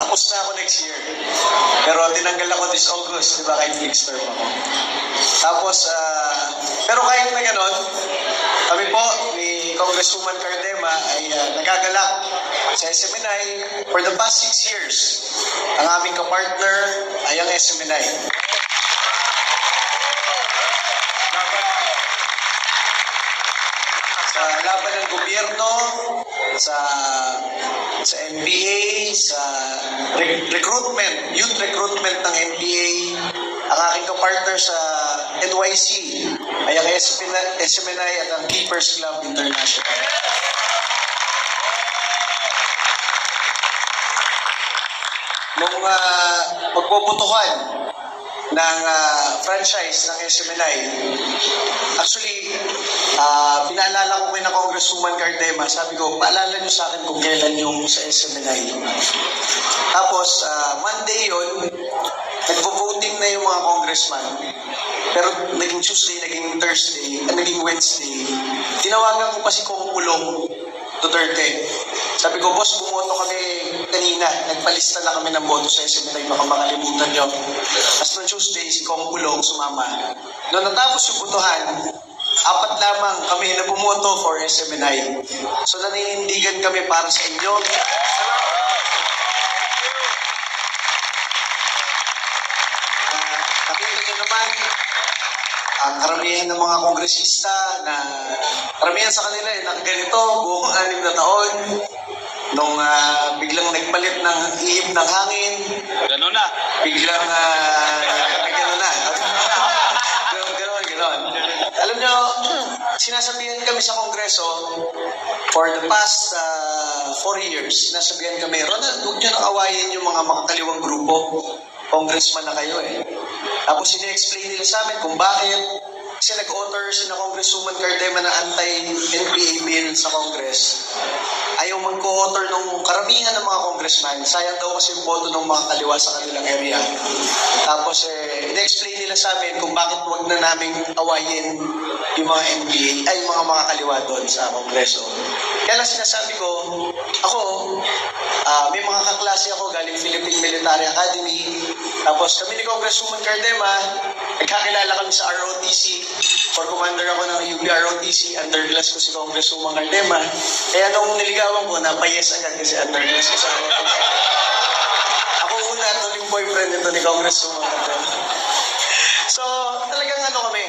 Tapos na ako next year. Pero tinanggal ako this August, di ba, kahit fixed term ako. Tapos, ah, pero kahit na ganon, kami po ni Congresswoman Cardema ay ah, nagagalak sa SMNI for the past six years. Ang aming kapartner ay ang SMNI. Sa laban ng gobyerno, sa sa NBA, sa re- recruitment, youth recruitment ng NBA, ang aking kapartner sa NYC ay ang SMNI, at ang Keepers Club International. Nung uh, pagbobotohan ng ah, franchise ng SMNI, Actually, ah pinaalala ko kay na Congresswoman Cardema, sabi ko, paalala niyo sa akin kung kailan yung sa SMNI. Tapos, ah, Monday yon nagvo-voting na yung mga congressman. Pero naging Tuesday, naging Thursday, at naging Wednesday. Tinawagan ko pa si Kong Pulong Duterte. Sabi ko, boss, bumoto kami kanina. Nagpalista na kami ng boto sa SMNI, baka makalimutan nyo. Tapos noong Tuesday, si Kong Pulong sumama. Noong natapos yung botohan, apat lamang kami na bumoto for SMNI. So naninindigan kami para sa inyo. Ah, nakita nyo naman, ang karamihan ng mga kongresista na karamihan sa kanila eh, nakaganito buong anim na taon nung ah, biglang nagpalit ng ihip ng hangin, Ganun na. biglang uh, gano'n na. Gano'n, gano'n, gano'n. Alam nyo, sinasabihan kami sa Kongreso for the past uh, four years, sinasabihan kami, Ronald, huwag nyo nang awayin yung mga makakaliwang grupo. Congressman na kayo eh. Tapos sini-explain nila sa amin kung bakit kasi nag-author si na Congresswoman Cardema na anti-NPA bill sa Congress. Ayaw mag-co-author ng karamihan ng mga congressman. Sayang daw kasi yung boto ng mga kaliwa sa kanilang area. Tapos eh, in-explain nila sa amin kung bakit wag na naming awayin yung mga NPA, ay yung mga mga kaliwa doon sa Kongreso. Kaya lang sinasabi ko, ako, ah, may mga kaklase ako galing Philippine Military Academy. Tapos kami ni Congresswoman Cardema, nagkakilala kami sa ROTC. For commander ako ng UP ROTC, underclass ko si Congresswoman Cardema. Kaya nung niligawan ko, napayes agad kasi underclass ko sa ROTC. Ako una at naging boyfriend nito ni Congresswoman Cardema. So, talagang ano kami,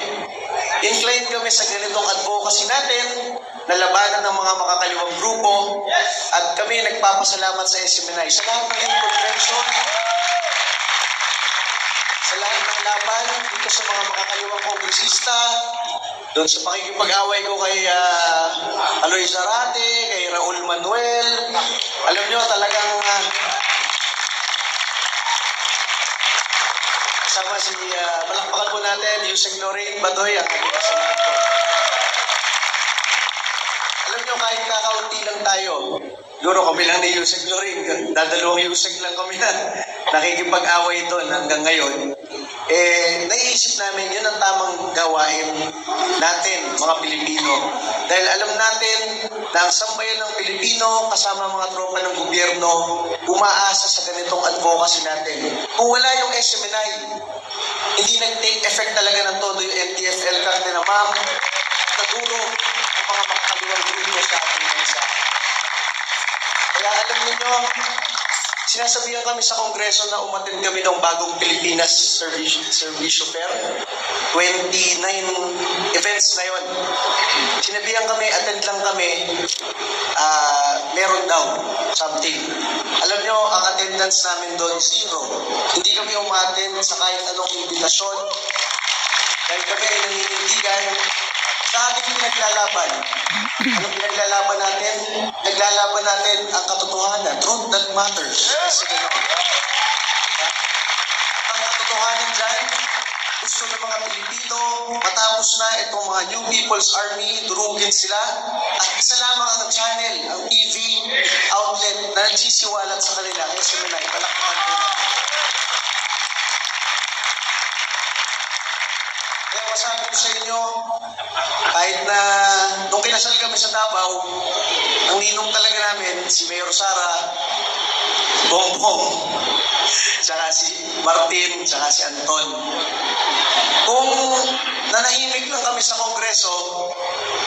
inclined kami sa ganitong advocacy natin, na labanan ng mga makakaliwang grupo, at kami nagpapasalamat sa SMNI. Sa lahat ng intervention, sa ng laban dito sa mga makakaliwang kongresista, doon sa pakikipag-away ko kay uh, Aloy Zarate, kay Raul Manuel, alam nyo talagang ah, Kasama si, uh, palakpakan po natin, Yusek Lorraine Badoy, ang ating kasamahan po. Alam nyo, kahit kakaunti lang tayo, siguro kami lang ni Yusek Lorraine, dadalawang Yusek lang kami na nakikipag-away doon hanggang ngayon. Eh, naiisip namin yun ang tamang gawain natin, mga Pilipino. Dahil alam natin na ang sambayan ng Pilipino kasama mga tropa ng gobyerno umaasa sa ganitong advocacy natin. Kung wala yung SMNI, hindi nag-take effect talaga ng todo yung MTFL kasi na ma'am, naduro ang mga makakaliwang grupo sa ating bansa. Kaya alam niyo, sinasabihan kami sa Kongreso na umatin kami ng bagong Pilipinas Service, Service Fair. 29 events na yon. Sinabihan kami, attend lang kami, ah meron daw something. Alam nyo, ang attendance namin doon, zero. Hindi kami umaten sa kahit anong invitasyon. Dahil kami ay naninindigan sa ating pinaglalaban. Ano pinaglalaban natin? Naglalaban natin ang katotohanan. Truth that matters. Kasi ganun. Ang katotohanan dyan, gusto ng mga Pilipino, matapos na itong mga New People's Army, durugin sila, at isa lamang ang channel, ang TV outlet na nagsisiwalat sa kanila. Kaya simulan, palakpakan natin. Masabi ko sa inyo, kahit na nung kinasal kami sa Davao, ang ninong talaga namin, si Mayor Sara, Bongbong. tsaka si Martin, tsaka si Anton. Kung nanahimik lang kami sa Kongreso,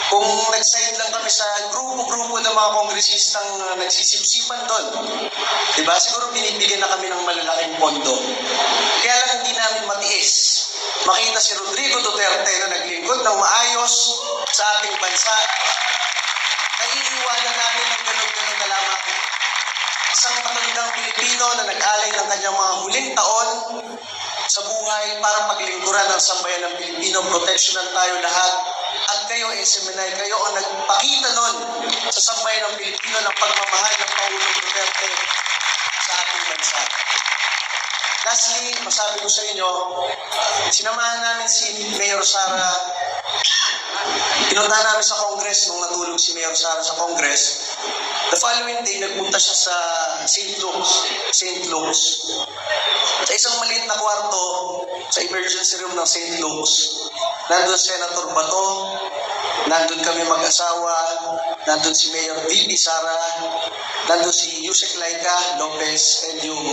kung nag-side lang kami sa grupo-grupo ng mga kongresistang nagsisipsipan doon, di ba? Siguro binibigyan na kami ng malalaking pondo. Kaya lang hindi namin matiis. Makita si Rodrigo Duterte na naglingkod ng maayos sa ating bansa. Naiiwanan namin ng ganun-ganun na lamang isang matandang Pilipino na nag-alay ng kanyang mga huling taon sa buhay para paglingkuran ng sambayan ng Pilipino, proteksyonan tayo lahat. At kayo, SMNI, kayo ang nagpakita nun sa sambayan ng Pilipino ng pagmamahal ng Pangulong Duterte sa ating bansa. Lastly, masabi ko sa inyo, sinamahan namin si Mayor Sara Pinunta namin sa Congress nung natulog si Mayor Sara sa Congress. The following day, nagpunta siya sa St. Luke's. St. Luke's. Sa isang maliit na kwarto, sa emergency room ng St. Luke's, nandun Senator Bato, nandun kami mag-asawa, nandun si Mayor V.P. Sara, nandun si Yusek Laika Lopez, and yung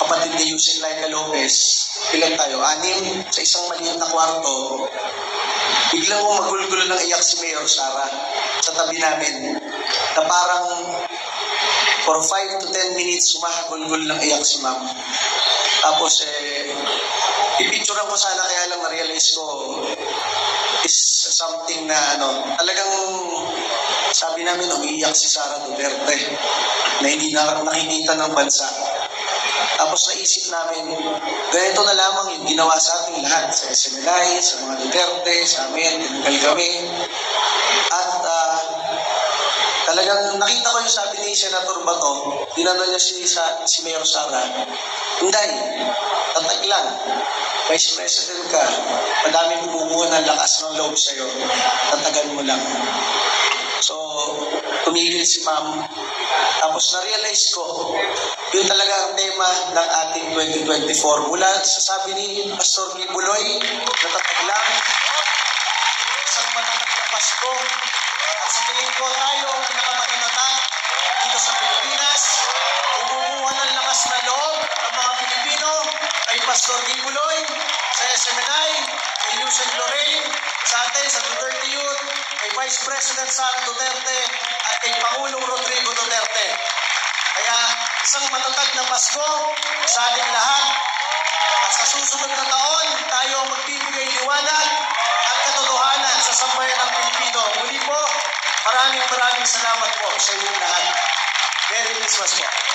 kapatid ni Yusek Laika Lopez. Ilan tayo? Anim sa isang maliit na kwarto. Biglang umagulgulo ng iyak si Mayor Sara sa tabi namin na parang for 5 to 10 minutes sumahagulgul ng iyak si ma'am. Tapos eh, pipicturean ko sana kaya lang na-realize ko is something na ano, talagang sabi namin umiiyak si Sara Duterte na hindi na nakikita ng bansa. Tapos naisip namin, ganito na lamang yung ginawa sa ating lahat, sa SMNI, sa mga Duterte, sa amin, tinanggal kami. At talagang nakita ko yung sabi ni Senator Bato, tinanong niya si, sa, si Mayor Sara, Inday, tatag lang, Vice President ka, madaming bumubuo ng lakas ng loob sa'yo, tatagan mo lang. So, tumigil si ma'am. Tapos na-realize ko, yun talaga ang tema ng ating 2024. Mula sa sabi ni Pastor Gibuloy, natatag lang, isang matatak na Pasko. At sa tingin ko tayo kay Pastor Gibuloy, sa SMNI, kay Yusek Lorraine, sa atin, sa Duterte Youth, kay Vice President Sara Duterte, at kay Pangulong Rodrigo Duterte. Kaya isang matatag na Pasko sa ating lahat at sa susunod na taon, tayo ang magbibigay liwanag at katotohanan sa sambayan ng Pilipino. Muli po, maraming maraming salamat po sa inyong lahat. Merry Christmas po.